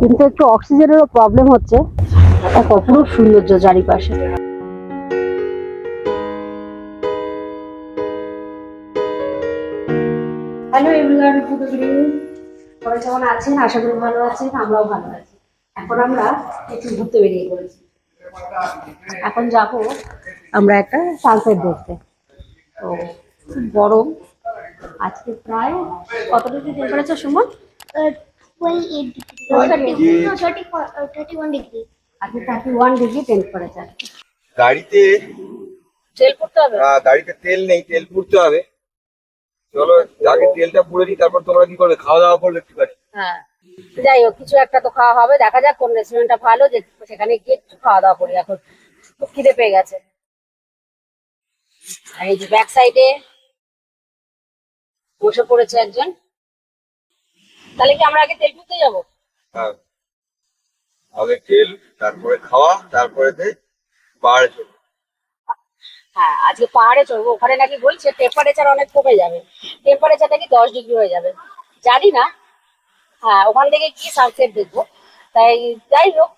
কিন্তু একটু অক্সিজেনেরও প্রবলেম হচ্ছে। এক অপরূপ সৌন্দর্য চারিপাশে। হ্যালো এভরিওয়ান গুড ইভিনিং সবাই কেমন আছেন? আশা করি ভালো আছেন আমরাও ভালো আছি। এখন আমরা একটু ঘুরতে বেরিয়ে পড়েছি। এখন যাব আমরা একটা সানসেট দেখতে। তো গরম। আজকে প্রায় কত degree temperature uh, 28 degree. 30, no, 34, uh, 31 degree. আজকে থার্টি ডিগ্রি টেম্পারেচার গাড়িতে তেল করতে হবে? গাড়িতে তেল নেই তেল পুড়তে হবে। চলো আগে তেলটা পুড়ে দিই তারপর তোমরা কি করবে? খাওয়া দাওয়া করবে ঠিক আছে। হ্যাঁ। যাই হোক কিছু একটা তো খাওয়া হবে দেখা যাক কোন রেস্টুরেন্টটা ভালো যে সেখানে গিয়ে একটু খাওয়া দাওয়া করি এখন। খুব খিদে পেয়ে গেছে। আর এই যে ব্যাক সাইডে বসে পড়েছে একজন। তাহলে কি আমরা আগে তেল পুঁতে যাব? হ্যাঁ। আগে তেল তারপরে খাওয়া তারপরে তে পাহাড়ে চড়বো। হ্যাঁ আজকে পাহাড়ে চলবো ওখানে নাকি বলছে টেম্পারেচার অনেক কমে যাবে। টেম্পারেচার নাকি দশ ডিগ্রি হয়ে যাবে। জানি না। হ্যাঁ ওখান থেকে গিয়ে সানসেট দেখব। তাই যাই হোক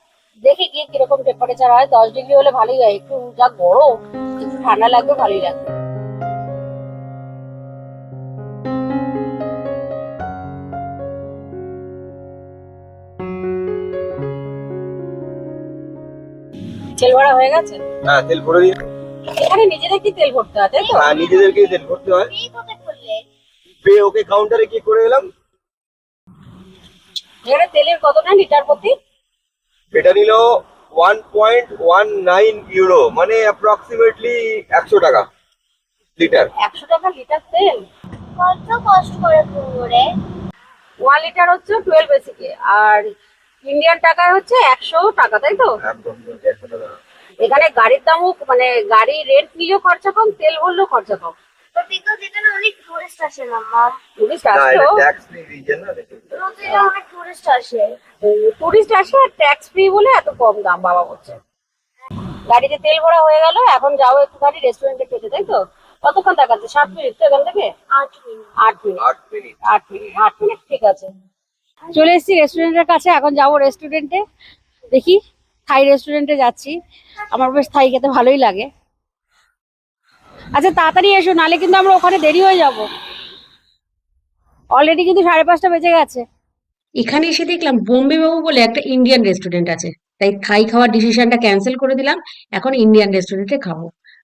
দেখি গিয়ে কীরকম টেম্পারেচার হয়। দশ ডিগ্রি হলে ভালোই হয়। একটু যা গরম একটু ঠান্ডা লাগবে ভালোই লাগবে। তেল ভরা হয়ে গেছে? হ্যাঁ তেল ভরে দিই এখানে নিজেদের কি তেল ভরতে হয় তাই তো? হ্যাঁ নিজেদেরকে তেল ভরতে হয়? পে ওকে কাউন্টারে কি করে এলাম? এখানে তেলের কতটা লিটার প্রতি? এটা নিল one point one nine euro মানে অ্যাপ্রক্সিমেটলি একশো টাকা লিটার। একশো টাকা লিটার তেল? কত কষ্ট করে পুরো ওয়ান লিটার হচ্ছে টুয়েলভ এসিকে আর ইন্ডিয়ান টাকায় হচ্ছে একশো টাকা তাই তো? একদম একশো টাকা। এখানে গাড়ির দামও মানে গাড়ি রেন্ট নিলেও খরচা কম তেল ভরলেও খরচা কম। তো বিকজ টুরিস্ট আসে ট্যাক্স ফ্রি আর ট্যাক্স বলে এত কম দাম বাবা বলছে। গাড়িতে তেল ভরা হয়ে গেল এখন যাব একটুখানি রেস্টুরেন্টে খেতে তাই তো? কতক্ষণ দেখাচ্ছে? সাত মিনিট তো এখান থেকে? আট মিনিট। আট মিনিট। আট মিনিট। আট মিনিট আট মিনিট ঠিক আছে। চলে এসেছি রেস্টুরেন্টের কাছে, এখন যাব রেস্টুরেন্টে দেখি থাই রেস্টুরেন্টে যাচ্ছি। আমার বেশ থাই খেতে ভালোই লাগে। আচ্ছা তাড়াতাড়ি এসো, নালে কিন্তু আমরা ওখানে দেরি হয়ে যাব। অলরেডি কিন্তু সাড়ে পাঁচটা বেজে গেছে। এখানে এসে দেখলাম বোম্বে বাবু বলে একটা ইন্ডিয়ান রেস্টুরেন্ট আছে। তাই থাই খাওয়ার ডিসিশনটা ক্যান্সেল করে দিলাম। এখন ইন্ডিয়ান রেস্টুরেন্টে খাব।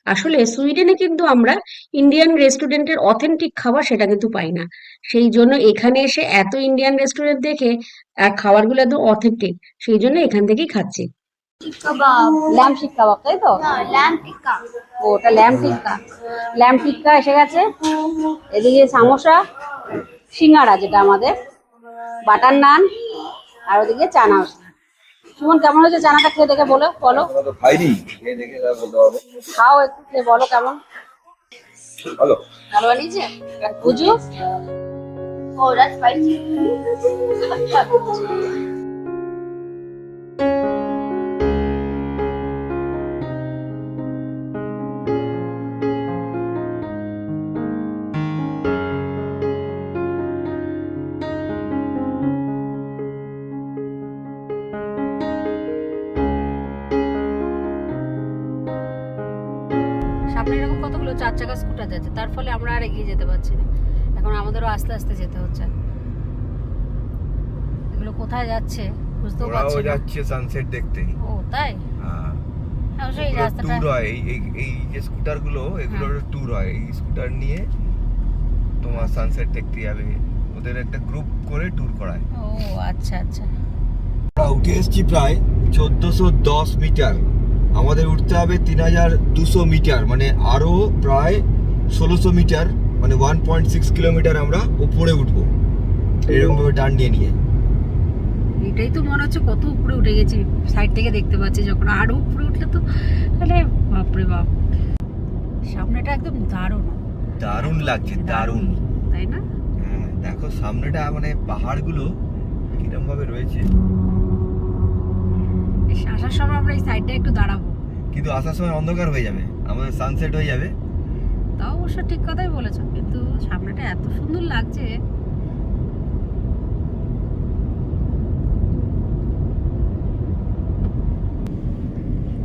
আসলে সুইডেনে কিন্তু আমরা ইন্ডিয়ান রেস্টুরেন্টের অথেন্টিক খাবার সেটা কিন্তু পাই না। সেই জন্য এখানে এসে এত ইন্ডিয়ান রেস্টুরেন্ট দেখে আর খাবারগুলো একদম অথেন্টিক সেই জন্য এখান থেকেই খাচ্ছি। তাই তো? টিক্কা ওটা টিক্কা এসে গেছে। এদিকে সামোসা সিঙ্গারা যেটা আমাদের বাটার নান আর ওদিকে চানা সুমন কেমন হয়েছে? চানাটা খেয়ে দেখে বলো বলো। খাইনি খেয়ে দেখে বলতে পারব খাও একটু খেয়ে বলো কেমন। ভালো। ভালো বানিয়েছে? আর বুঝু ও রাজ স্পাইসি এরকম চার চাকা স্কুটার যাচ্ছে তার ফলে আমরা আর এগিয়ে যেতে পারছি না। এখন আমাদেরও আস্তে আস্তে যেতে হচ্ছে। এগুলো কোথায় যাচ্ছে বুঝতেও পারছি না। যাচ্ছে সানসেট দেখতে। ও তাই? হ্যাঁ। হ্যাঁ অবশ্যই এই রাস্তাটা ট্যুর হয়। এই এই যে এগুলোর ট্যুর হয়। এই স্কুটার নিয়ে তোমার সানসেট দেখতে যাবে। ওদের একটা গ্রুপ করে ট্যুর করায়। ও আচ্ছা আচ্ছা। উঠে এসেছি প্রায় চোদ্দশো দশ মিটার। আমাদের উঠতে হবে তিন হাজার দুশো মিটার মানে আরও প্রায় ষোলোশো মিটার মানে ওয়ান পয়েন্ট সিক্স কিলোমিটার আমরা উপরে উঠবো। এরকম ভাবে টান নিয়ে নিয়ে। এটাই তো মনে হচ্ছে কত উপরে উঠে গেছি সাইড থেকে দেখতে পাচ্ছি যখন আরও উপরে উঠলে তো তাহলে বাপরে বাপ। সামনেটা একদম দারুণ। দারুণ লাগছে দারুণ। তাই না? হ্যাঁ দেখো সামনেটা মানে পাহাড়গুলো কিরম ভাবে রয়েছে। আসার সময় আমরা এই সাইডটা একটু দাঁড়াবো। কিন্তু আসার সময় অন্ধকার হয়ে যাবে আমাদের সানসেট হয়ে যাবে। তাও অবশ্য ঠিক কথাই বলেছ কিন্তু সামনেটা এত সুন্দর লাগছে।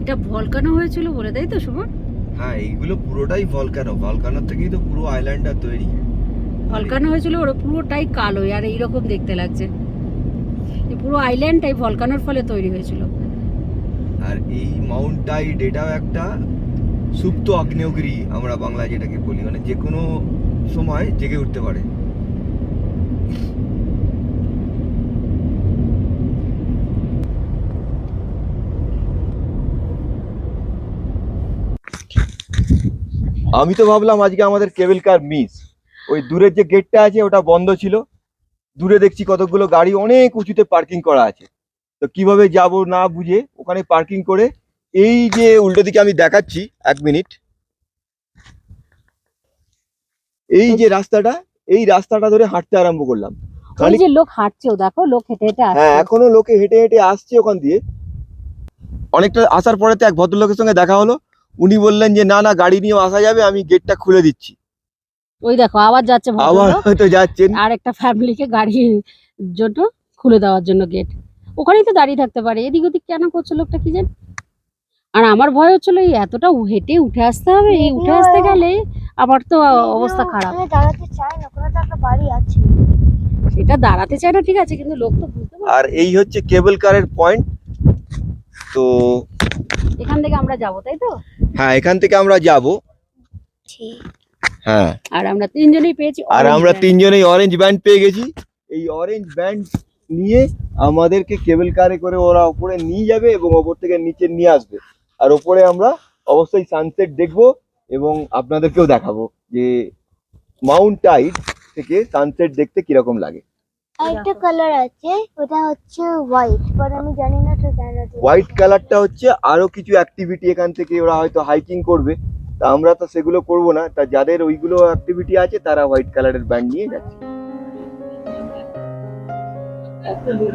এটা ভলকানো হয়েছিল বলে তাই তো সুমন হ্যাঁ এইগুলো পুরোটাই ভলকানো ভলকানোর থেকেই তো পুরো আইল্যান্ডটা তৈরি। ভলকানো হয়েছিল ওরা পুরোটাই কালো আর এইরকম দেখতে লাগছে। পুরো আইল্যান্ডটাই ভলকানোর ফলে তৈরি হয়েছিল। আর এই মাউন্ট টাইড এটাও একটা সুপ্ত আগ্নেয়গিরি আমরা বাংলায় যেটাকে বলি। মানে যে কোনো সময় জেগে উঠতে পারে। আমি তো ভাবলাম আজকে আমাদের কেবল কার মিস ওই দূরের যে গেটটা আছে, ওটা বন্ধ ছিল। দূরে দেখছি কতগুলো গাড়ি, অনেক উঁচুতে পার্কিং করা আছে। তো কীভাবে যাব না বুঝে ওখানে পার্কিং করে এই যে উল্টো দিকে আমি দেখাচ্ছি এক মিনিট এই যে রাস্তাটা এই রাস্তাটা ধরে হাঁটতে আরম্ভ করলাম। ওই যে লোক হাঁটছেও দেখো লোক হেঁটে হেঁটে হ্যাঁ এখনও লোকে হেঁটে হেঁটে আসছে ওখান দিয়ে। অনেকটা আসার পরে তো এক ভদ্রলোকের সঙ্গে দেখা হলো। উনি বললেন যে না না গাড়ি নিয়েও আসা যাবে আমি গেটটা খুলে দিচ্ছি। ওই দেখো আবার যাচ্ছে আবার হয়তো যাচ্ছেন। আর একটা ফ্যামিলিকে গাড়ির জন্য খুলে দেওয়ার জন্য গেট ওখানেই তো দাঁড়িয়ে থাকতে পারে। এদিক ওদিক কেন করছে লোকটা কি জানি? আর আমার ভয় হচ্ছিল এই এতটা হেঁটে উঠে আসতে হবে এই উঠে আসতে গেলে আমার তো অবস্থা খারাপ। দাঁড়াতে চায় না ওখানে তো একটা বাড়ি আছে। সেটা দাঁড়াতে চায় না ঠিক আছে কিন্তু লোক তো বুঝতে পারে আর এই হচ্ছে কেবল কারের পয়েন্ট তো এখান থেকে আমরা যাব তাই তো? হ্যাঁ এখান থেকে আমরা যাব। হ্যাঁ। আর আমরা তিনজনেই পেয়েছি আর আমরা তিনজনেই অরেঞ্জ ব্যান্ড পেয়ে গেছি। এই অরেঞ্জ ব্যান্ড নিয়ে আমাদেরকে কেবল কারে করে ওরা ওপরে নিয়ে যাবে এবং ওপর থেকে নিচে নিয়ে আসবে। আর ওপরে আমরা অবশ্যই সানসেট দেখব এবং আপনাদেরকেও দেখাবো যে মাউন্ট টাইড থেকে সানসেট দেখতে কীরকম লাগে। আরেকটা কালার আছে ওটা হচ্ছে হোয়াইট বাট আমি জানি না তো হোয়াইট কালারটা হচ্ছে আরও কিছু অ্যাক্টিভিটি এখান থেকে ওরা হয়তো হাইকিং করবে। তা আমরা তো সেগুলো করব না তা যাদের ওইগুলো অ্যাক্টিভিটি আছে তারা হোয়াইট কালারের ব্যান্ড নিয়ে যাচ্ছে। É tudo,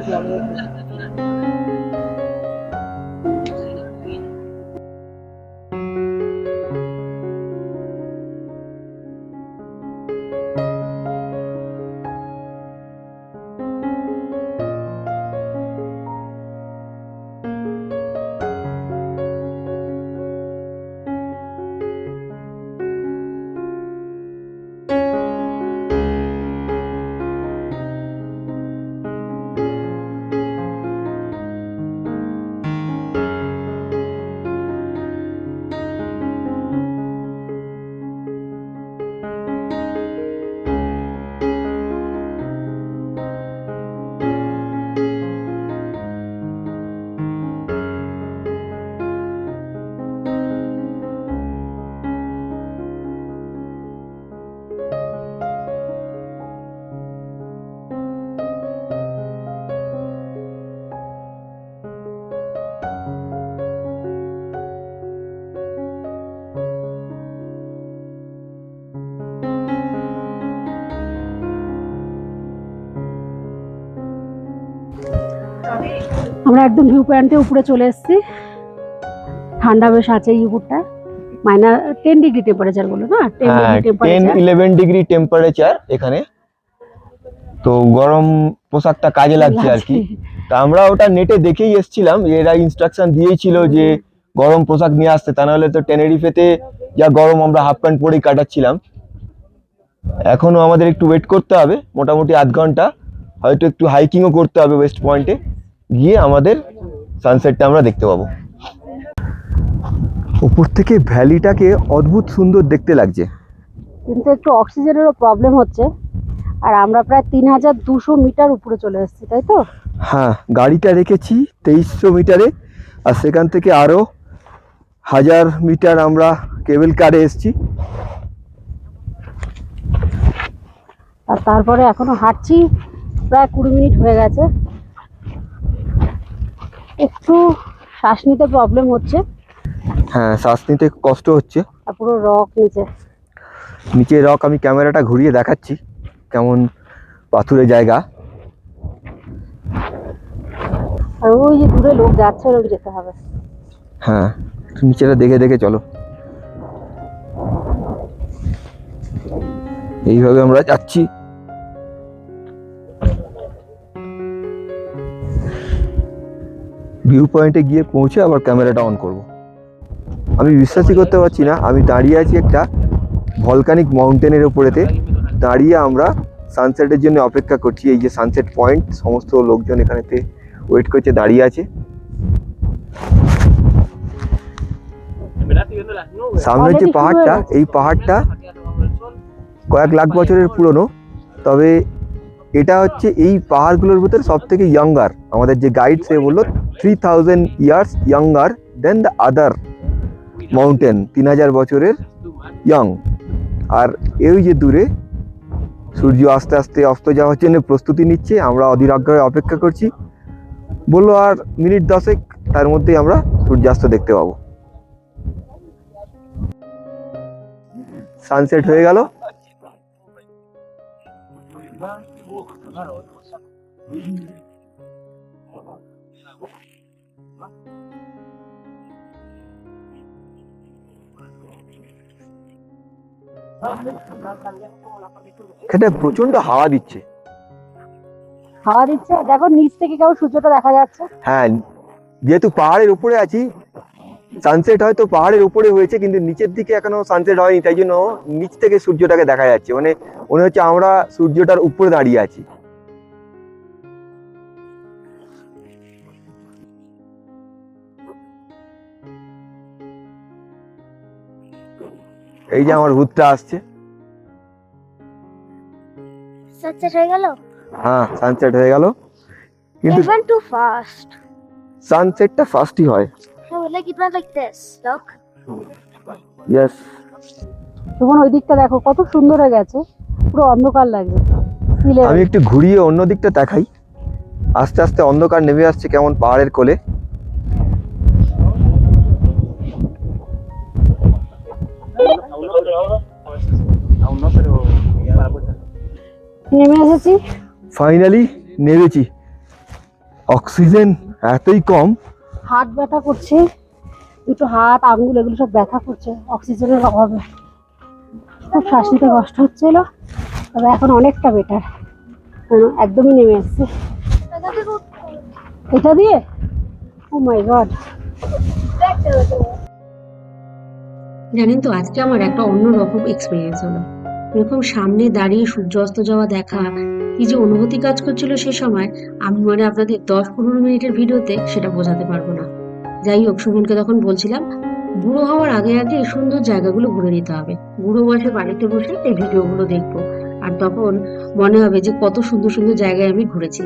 আমরা একদম ভিউ পয়েন্টের উপরে চলে এসেছি। ঠান্ডা বেশ আছে এই উপরটা মাইনাস টেন ডিগ্রি টেম্পারেচার বলো না? টেন ইলেভেন ডিগ্রি টেম্পারেচার এখানে। তো গরম পোশাকটা কাজে লাগছে আর কি। তা আমরা ওটা নেটে দেখেই এসেছিলাম। এরা ইনস্ট্রাকশন দিয়েছিল যে গরম পোশাক নিয়ে আসতে। তা নাহলে তো টেনেরিফেতে যা গরম আমরা হাফ প্যান্ট পরেই কাটাচ্ছিলাম। এখনও আমাদের একটু ওয়েট করতে হবে। মোটামুটি আধ ঘণ্টা। হয়তো একটু হাইকিংও করতে হবে ওয়েস্ট পয়েন্টে গিয়ে আমাদের সানসেটটা আমরা দেখতে পাবো। উপর থেকে ভ্যালিটাকে অদ্ভুত সুন্দর দেখতে লাগছে। কিন্তু একটু অক্সিজেনেরও প্রবলেম হচ্ছে। আর আমরা প্রায় তিন হাজার দুশো মিটার উপরে চলে এসেছি তাই তো? হ্যাঁ গাড়িটা রেখেছি তেইশশো মিটারে। আর সেখান থেকে আরও হাজার মিটার আমরা কেবল কারে এসছি। আর তারপরে এখনও হাঁটছি প্রায় কুড়ি মিনিট হয়ে গেছে। একটু শ্বাস নিতে প্রবলেম হচ্ছে। হ্যাঁ শ্বাস নিতে কষ্ট হচ্ছে। আর পুরো রক নিচে। নিচে রক আমি ক্যামেরাটা ঘুরিয়ে দেখাচ্ছি কেমন পাথুরে জায়গা। আর ওই যে দূরে লোক যাচ্ছে ওরকম যেতে হবে। হ্যাঁ নিচেটা দেখে দেখে চলো। এইভাবে আমরা যাচ্ছি। ভিউ পয়েন্টে গিয়ে পৌঁছে আবার ক্যামেরাটা অন করব। আমি বিশ্বাসই করতে পারছি না, আমি দাঁড়িয়ে আছি একটা ভলকানিক মাউন্টেনের ওপরেতে দাঁড়িয়ে আমরা সানসেটের জন্য অপেক্ষা করছি, এই যে সানসেট পয়েন্ট সমস্ত লোকজন এখানেতে ওয়েট করছে, দাঁড়িয়ে আছে। সামনের যে পাহাড়টা, এই পাহাড়টা কয়েক লাখ বছরের পুরনো, তবে এটা হচ্ছে এই পাহাড়গুলোর ভিতরে সব থেকে ইয়াঙ্গার আমাদের যে গাইড সে বলল three thousand years younger than the other mountain তিন হাজার বছরের ইয়াং আর এই যে দূরে, সূর্য আস্তে আস্তে অস্ত যাওয়ার জন্য প্রস্তুতি নিচ্ছে, আমরা অধীর আগ্রহে অপেক্ষা করছি। বলল, আর মিনিট দশেক তার মধ্যেই আমরা সূর্যাস্ত দেখতে পাবো। সানসেট হয়ে গেল। এখানে প্রচণ্ড হাওয়া দিচ্ছে। হাওয়া দিচ্ছে? দেখো নিচ থেকে কেমন সূর্যটা দেখা যাচ্ছে। হ্যাঁ যেহেতু পাহাড়ের উপরে আছি সানসেট হয়তো পাহাড়ের উপরে হয়েছে কিন্তু নিচের দিকে এখনও সানসেট হয়নি তাই জন্য নিচ থেকে সূর্যটাকে দেখা যাচ্ছে। মানে মনে হচ্ছে আমরা সূর্যটার উপরে দাঁড়িয়ে আছি। এই যে আমার ভূতটা আসছে। সানসেট হয়ে গেল? হ্যাঁ সানসেট হয়ে গেল। কিন্তু went too fast. সানসেটটা ফার্স্টই হয়। Like it went like this. Yes তখন ওই দিকটা দেখো কত সুন্দর হয়ে গেছে। পুরো অন্ধকার লাগছে। আমি একটু ঘুরিয়ে অন্য দিকটা দেখাই। আস্তে আস্তে অন্ধকার নেমে আসছে কেমন পাহাড়ের কোলে। নেমে এসেছি। ফাইনালি নেমেছি। অক্সিজেন এতই কম। হাত ব্যথা করছে। দুটো হাত আঙ্গুল এগুলো সব ব্যথা করছে। অক্সিজেনের অভাবে। খুব শ্বাস নিতে কষ্ট হচ্ছিল। তবে এখন অনেকটা বেটার একদমই নেমে এসছে। এটা দিয়ে? ও মাই গড জানেন তো আজকে আমার একটা অন্যরকম এক্সপিরিয়েন্স হলো। এরকম সামনে দাঁড়িয়ে সূর্য অস্ত যাওয়া দেখা, কি যে অনুভূতি কাজ করছিল সে সময়, আমি মানে আপনাদের দশ পনেরো মিনিটের ভিডিওতে সেটা বোঝাতে পারব না। যাই হোক, সুমনকে তখন বলছিলাম, বুড়ো হওয়ার আগে আগে এই সুন্দর জায়গাগুলো ঘুরে নিতে হবে। বুড়ো বয়সে বাড়িতে বসে এই ভিডিওগুলো দেখব। আর তখন মনে হবে যে কত সুন্দর সুন্দর জায়গায় আমি ঘুরেছি।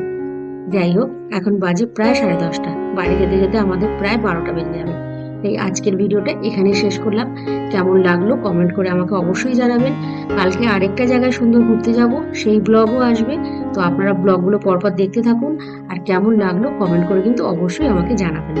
যাই হোক, এখন বাজে প্রায় সাড়ে দশটা। বাড়ি যেতে যেতে আমাদের প্রায় বারোটা বেজে যাবে। এই আজকের ভিডিওটা এখানে শেষ করলাম। কেমন লাগল কমেন্ট করে আমাকে অবশ্যই জানাবেন। কালকে আরেকটা জায়গায় সুন্দর ঘুরতে যাব, সেই ব্লগও আসবে। তো আপনারা ব্লগগুলো পরপর দেখতে থাকুন। আর কেমন লাগল কমেন্ট করে কিন্তু অবশ্যই আমাকে জানাবেন।